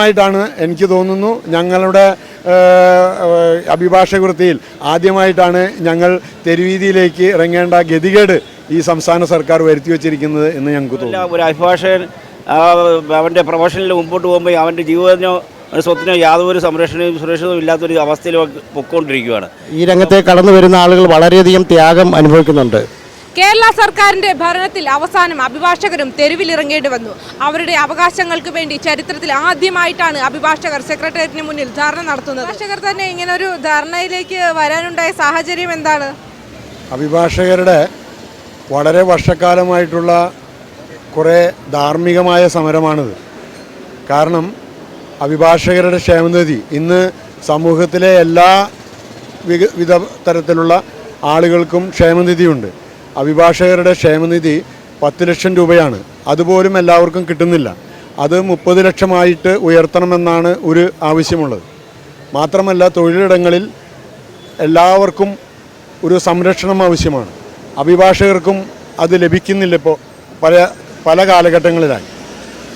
ആയിട്ടാണ് എനിക്ക് തോന്നുന്നു ഞങ്ങളുടെ ഏഹ്, ഏഹ്, അഭിഭാഷക വൃത്തിയിൽ ആദ്യമായിട്ടാണ് ഞങ്ങൾ തെരുവീതിയിലേക്ക് ഇറങ്ങേണ്ട ഗതികേട് ഈ സംസ്ഥാന സർക്കാർ വരുത്തി വച്ചിരിക്കുന്നത് എന്ന് ഞങ്ങൾക്ക് തോന്നുന്നു. ഒരു അഭിഭാഷകൻ അവന്റെ പ്രൊഫഷനിൽ മുമ്പോട്ട് പോകുമ്പോൾ അവന്റെ ജീവിതത്തിനോ സ്വത്തിനോ യാതൊരു സംരക്ഷണവും സുരക്ഷിതവും ഇല്ലാത്തൊരു അവസ്ഥയിൽ പൊക്കോണ്ടിരിക്കുകയാണ് ഈ രംഗത്തെ കടന്നു വരുന്ന ആളുകൾ വളരെയധികം ത്യാഗം അനുഭവിക്കുന്നുണ്ട്. കേരള സർക്കാരിന്റെ ഭരണത്തിൽ അവസാനം അഭിഭാഷകരും തെരുവിലിറങ്ങേണ്ടി വന്നു. അവരുടെ അവകാശങ്ങൾക്ക് വേണ്ടി ചരിത്രത്തിൽ ആദ്യമായിട്ടാണ് അഭിഭാഷകർ സെക്രട്ടേറിയറ്റിന് മുന്നിൽ ധർണ നടത്തുന്നത്. അഭിഭാഷകർ തന്നെ ഇങ്ങനെ ഒരു ധർണയിലേക്ക് വരാനുണ്ടായ സാഹചര്യം എന്താണ്? അഭിഭാഷകരുടെ വളരെ വർഷക്കാലമായിട്ടുള്ള കുറേ ധാർമ്മികമായ സമരമാണിത്. കാരണം അഭിഭാഷകരുടെ ക്ഷേമനിധി ഇന്ന് സമൂഹത്തിലെ എല്ലാ വിധ തരത്തിലുള്ള ആളുകൾക്കും ക്ഷേമനിധിയുണ്ട്. അഭിഭാഷകരുടെ ക്ഷേമനിധി പത്ത് ലക്ഷം രൂപയാണ്. അതുപോലും എല്ലാവർക്കും കിട്ടുന്നില്ല. അത് മുപ്പത് ലക്ഷമായിട്ട് ഉയർത്തണമെന്നാണ് ഒരു ആവശ്യമുള്ളത്. മാത്രമല്ല തൊഴിലിടങ്ങളിൽ എല്ലാവർക്കും ഒരു സംരക്ഷണം ആവശ്യമാണ്. അഭിഭാഷകർക്കും അത് ലഭിക്കുന്നില്ല ഇപ്പോൾ പല പല കാലഘട്ടങ്ങളിലായി.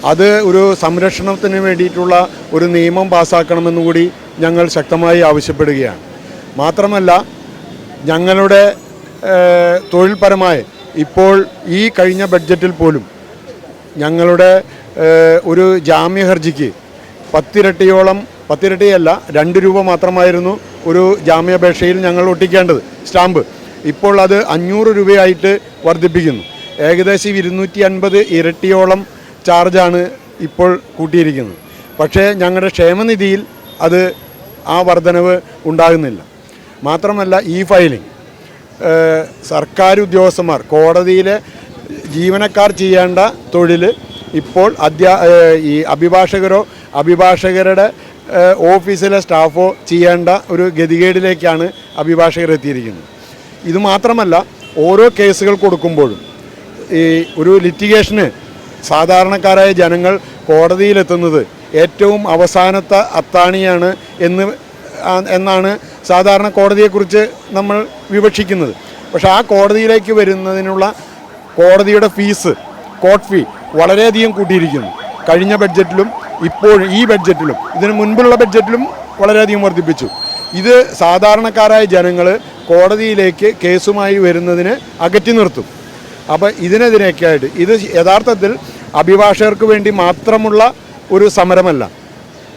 അത് ഒരു സംരക്ഷണത്തിന് വേണ്ടിയിട്ടുള്ള ഒരു നിയമം പാസ്സാക്കണമെന്നുകൂടി ഞങ്ങൾ ശക്തമായി ആവശ്യപ്പെടുകയാണ്. മാത്രമല്ല ഞങ്ങളുടെ തൊഴിൽപരമായ ഇപ്പോൾ ഈ കഴിഞ്ഞ ബഡ്ജറ്റിൽ പോലും ഞങ്ങളുടെ ഒരു ജാമ്യ ഹർജിക്ക് പത്തിരട്ടിയോളം പത്തിരട്ടിയല്ല രണ്ട് രൂപ മാത്രമായിരുന്നു ഒരു ജാമ്യാപേക്ഷയിൽ ഞങ്ങൾ ഒട്ടിക്കേണ്ടത് സ്റ്റാമ്പ്. ഇപ്പോൾ അത് അഞ്ഞൂറ് രൂപയായിട്ട് വർദ്ധിപ്പിക്കുന്നു. ഏകദേശം ഇരുന്നൂറ്റി അൻപത് ഇരട്ടിയോളം ചാർജാണ് ഇപ്പോൾ കൂട്ടിയിരിക്കുന്നത്. പക്ഷേ ഞങ്ങളുടെ ക്ഷേമനിധിയിൽ അത് ആ വർധനവ് ഉണ്ടാകുന്നില്ല. മാത്രമല്ല ഈ ഫയലിംഗ്. സർക്കാർ ഉദ്യോഗസ്ഥന്മാർ കോടതിയിലെ ജീവനക്കാർ ചെയ്യേണ്ട തൊഴിൽ ഇപ്പോൾ അധ്യാ ഈ അഭിഭാഷകരോ അഭിഭാഷകരുടെ ഓഫീസിലെ സ്റ്റാഫോ ചെയ്യേണ്ട ഒരു ഗതികേടിലേക്കാണ് അഭിഭാഷകർ എത്തിയിരിക്കുന്നത്. ഇത് മാത്രമല്ല ഓരോ കേസുകൾ കൊടുക്കുമ്പോഴും ഈ ഒരു ലിറ്റിഗേഷന് സാധാരണക്കാരായ ജനങ്ങൾ കോടതിയിലെത്തുന്നത് ഏറ്റവും അവസാനത്തെ അത്താണിയാണ് എന്ന് എന്നാണ് സാധാരണ കോടതിയെക്കുറിച്ച് നമ്മൾ വിവക്ഷിക്കുന്നത്. പക്ഷേ ആ കോടതിയിലേക്ക് വരുന്നതിനുള്ള കോടതിയുടെ ഫീസ് കോർട്ട് ഫീ വളരെയധികം കൂട്ടിയിരിക്കുന്നു. കഴിഞ്ഞ ബഡ്ജറ്റിലും ഇപ്പോൾ ഈ ബഡ്ജറ്റിലും ഇതിന് മുൻപുള്ള ബഡ്ജറ്റിലും വളരെയധികം വർദ്ധിപ്പിച്ചു. ഇത് സാധാരണക്കാരായ ജനങ്ങൾ കോടതിയിലേക്ക് കേസുമായി വരുന്നതിന് അകറ്റി നിർത്തും. അപ്പോൾ ഇതിനെതിരെയൊക്കെയായിട്ട് ഇത് യഥാർത്ഥത്തിൽ അഭിഭാഷകർക്ക് വേണ്ടി മാത്രമുള്ള ഒരു സമരമല്ല.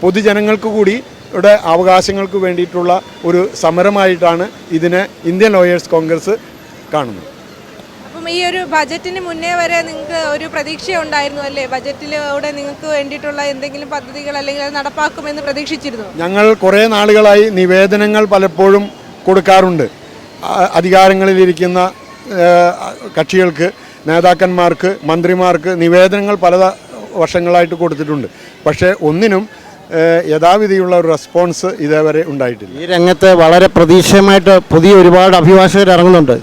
പൊതുജനങ്ങൾക്ക് കൂടി യുടെ അവകാശങ്ങൾക്ക് വേണ്ടിയിട്ടുള്ള ഒരു സമരമായിട്ടാണ് ഇതിനെ ഇന്ത്യൻ ലോയേഴ്സ് കോൺഗ്രസ് കാണുന്നത്. അപ്പം ഈ ഒരു ബജറ്റിന് മുന്നേ വരെ നിങ്ങൾക്ക് ഒരു പ്രതീക്ഷ ഉണ്ടായിരുന്നു അല്ലേ? ബജറ്റിലൂടെ നിങ്ങൾക്ക് വേണ്ടിയിട്ടുള്ള എന്തെങ്കിലും പദ്ധതികൾ അല്ലെങ്കിൽ അത് നടപ്പാക്കുമെന്ന് പ്രതീക്ഷിച്ചിരുന്നു? ഞങ്ങൾ കുറേ നാളുകളായി നിവേദനങ്ങൾ പലപ്പോഴും കൊടുക്കാറുണ്ട്. അധികാരങ്ങളിലിരിക്കുന്ന കക്ഷികൾക്ക് നേതാക്കന്മാർക്ക് മന്ത്രിമാർക്ക് നിവേദനങ്ങൾ പല വർഷങ്ങളായിട്ട് കൊടുത്തിട്ടുണ്ട്. പക്ഷേ ഒന്നിനും യഥാവിധിയുള്ള ഒരു റെസ്പോൺസ് ഇതേവരെ ഉണ്ടായിട്ടില്ല. ഈ രംഗത്ത് വളരെ പ്രതീക്ഷമായിട്ട് പുതിയ ഒരുപാട് അഭിഭാഷകർ ഇറങ്ങുന്നുണ്ട്.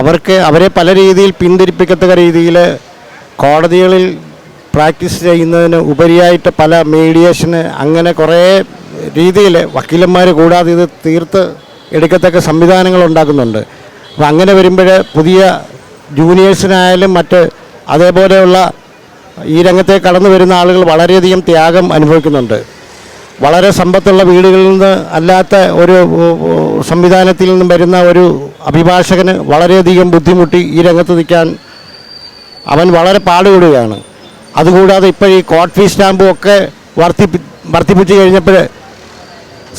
അവർക്ക് അവരെ പല രീതിയിൽ പിന്തിരിപ്പിക്കത്തക്ക രീതിയിൽ കോടതികളിൽ പ്രാക്ടീസ് ചെയ്യുന്നതിന് ഉപരിയായിട്ട് പല മീഡിയേഷന് അങ്ങനെ കുറേ രീതിയിൽ വക്കീലന്മാർ കൂടാതെ ഇത് തീർത്ത് എടുക്കത്തക്ക സംവിധാനങ്ങൾ ഉണ്ടാക്കുന്നുണ്ട്. അപ്പോൾ അങ്ങനെ വരുമ്പോൾ പുതിയ ജൂനിയേഴ്സിനായാലും മറ്റ് അതേപോലെയുള്ള ഈ രംഗത്തെ കടന്നു വരുന്ന ആളുകൾ വളരെയധികം ത്യാഗം അനുഭവിക്കുന്നുണ്ട്. വളരെ സമ്പത്തുള്ള വീടുകളിൽ നിന്ന് അല്ലാത്ത ഒരു സംവിധാനത്തിൽ നിന്നും വരുന്ന ഒരു അഭിഭാഷകന് വളരെയധികം ബുദ്ധിമുട്ടി ഈ രംഗത്ത് നിൽക്കാൻ അവൻ വളരെ പാടുപെടുകയാണ്. അതുകൂടാതെ ഇപ്പോൾ ഈ കോട്ട് ഫീ സ്റ്റാമ്പും ഒക്കെ വർദ്ധിപ്പി വർദ്ധിപ്പിച്ചു കഴിഞ്ഞപ്പോൾ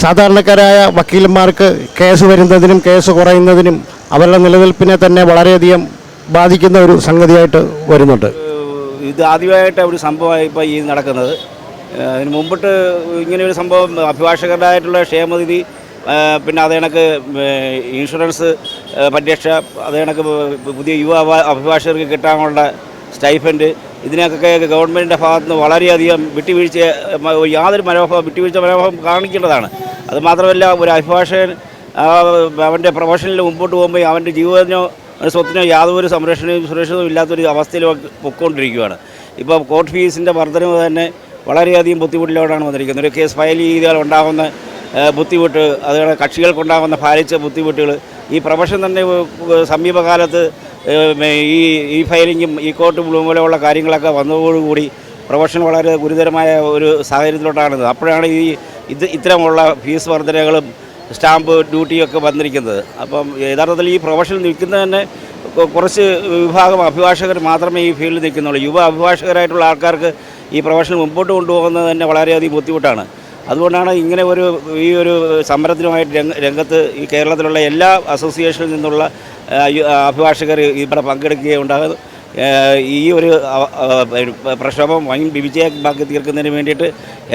സാധാരണക്കാരായ വക്കീലന്മാർക്ക് കേസ് വരുന്നതിനും കേസ് കുറയുന്നതിനും അവരുടെ നിലനിൽപ്പിനെ തന്നെ വളരെയധികം ബാധിക്കുന്ന ഒരു സംഗതിയായിട്ട് വരുന്നുണ്ട്. ഇത് ആദ്യമായിട്ട് ഒരു സംഭവമായി ഇപ്പോൾ ഈ നടക്കുന്നത്. അതിന് മുമ്പിട്ട് ഇങ്ങനെ ഒരു സംഭവം അഭിഭാഷകരുടേതായിട്ടുള്ള ക്ഷേമനിധി പിന്നെ അത് കണക്ക് ഇൻഷുറൻസ് പരിരക്ഷ അത് കണക്ക് പുതിയ യുവ അഭ- അഭിഭാഷകർക്ക് കിട്ടാനുള്ള സ്റ്റൈഫൻഡ് ഇതിനൊക്കെ ഗവൺമെന്റിന്റെ ഭാഗത്തുനിന്ന് വളരെയധികം വിട്ടുവീഴ്ച യാതൊരു മനോഭാവം വിട്ടുവീഴ്ച മനോഭാവം കാണിക്കേണ്ടതാണ്. അതുമാത്രമല്ല ഒരു അഭിഭാഷകൻ അവന്റെ പ്രൊഫഷനിൽ മുമ്പോട്ട് പോകുമ്പോൾ അവന്റെ ജീവിതത്തിനോ സ്വത്തിനോ യാതൊരു സംരക്ഷണവും സുരക്ഷിതവും ഇല്ലാത്തൊരു അവസ്ഥയിൽ പൊയ്ക്കൊണ്ടിരിക്കുകയാണ് ഇപ്പോൾ കോർട്ട് ഫീസിന്റെ വർധനവ് തന്നെ വളരെയധികം ബുദ്ധിമുട്ടിലോടാണ് വന്നിരിക്കുന്നത്. ഒരു കേസ് ഫയൽ ചെയ്താൽ ഉണ്ടാകുന്ന ബുദ്ധിമുട്ട് അതുപോലെ കക്ഷികൾക്കുണ്ടാകുന്ന ഭാരിച്ച ബുദ്ധിമുട്ടുകൾ ഈ പ്രൊഫഷൻ തന്നെ സമീപകാലത്ത് ഈ ഈ ഫയലിങ്ങും ഈ കോർട്ട് പോലെയുള്ള കാര്യങ്ങളൊക്കെ വന്നതോടുകൂടി പ്രൊഫഷൻ വളരെ ഗുരുതരമായ ഒരു സാഹചര്യത്തിലോട്ടാണ്. അപ്പോഴാണ് ഈ ഇത് ഇത്തരമുള്ള ഫീസ് വർധനകളും സ്റ്റാമ്പ് ഡ്യൂട്ടിയൊക്കെ വന്നിരിക്കുന്നത്. അപ്പം യഥാർത്ഥത്തിൽ ഈ പ്രൊഫഷനിൽ നിൽക്കുന്നത് തന്നെ കുറച്ച് വിഭാഗം അഭിഭാഷകർ മാത്രമേ ഈ ഫീൽഡിൽ നിൽക്കുന്നുള്ളൂ. യുവ അഭിഭാഷകരായിട്ടുള്ള ആൾക്കാർക്ക് ഈ പ്രൊഫഷൻ മുമ്പോട്ട് കൊണ്ടുപോകുന്നത് തന്നെ വളരെയധികം ബുദ്ധിമുട്ടാണ്. അതുകൊണ്ടാണ് ഇങ്ങനെ ഒരു ഈ ഒരു സമരത്തിനുമായിട്ട് രംഗ രംഗത്ത് ഈ കേരളത്തിലുള്ള എല്ലാ അസോസിയേഷനിൽ നിന്നുള്ള അഭിഭാഷകർ ഇവിടെ പങ്കെടുക്കുകയുണ്ടാകുന്നത് ഈ ഒരു പ്രക്ഷോഭം വൻ വിജയമാക്കി തീർക്കുന്നതിന് വേണ്ടിയിട്ട്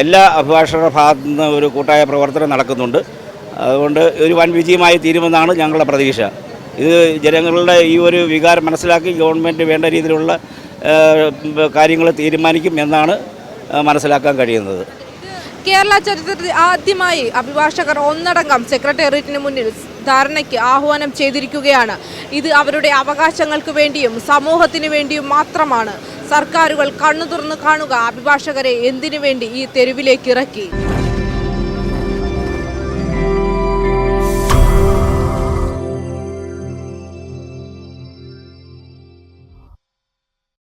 എല്ലാ അഭിഭാഷകരുടെ ഭാഗത്തു നിന്ന് ഒരു കൂട്ടായ പ്രവർത്തനം നടക്കുന്നുണ്ട്. അതുകൊണ്ട് ഒരു വൻ വിജയമായി തീരുമെന്നാണ് ഞങ്ങളുടെ പ്രതീക്ഷ. ഇത് ജനങ്ങളുടെ ഈ ഒരു വികാരം മനസ്സിലാക്കി ഗവൺമെന്റ് വേണ്ട രീതിയിലുള്ള കാര്യങ്ങൾ തീരുമാനിക്കും എന്നാണ് മനസ്സിലാക്കാൻ കഴിയുന്നത്. കേരള ചരിത്രത്തിൽ ആദ്യമായി അഭിഭാഷകർ ഒന്നടങ്കം സെക്രട്ടേറിയറ്റിന് മുന്നിൽ ധാരണയ്ക്ക് ആഹ്വാനം ചെയ്തിരിക്കുകയാണ്. ഇത് അവരുടെ അവകാശങ്ങൾക്ക് വേണ്ടിയും സമൂഹത്തിന് വേണ്ടിയും മാത്രമാണ്. സർക്കാരുകൾ കണ്ണു തുറന്ന് കാണുക അഭിഭാഷകരെ എന്തിനു വേണ്ടി ഈ തെരുവിലേക്ക് ഇറക്കി?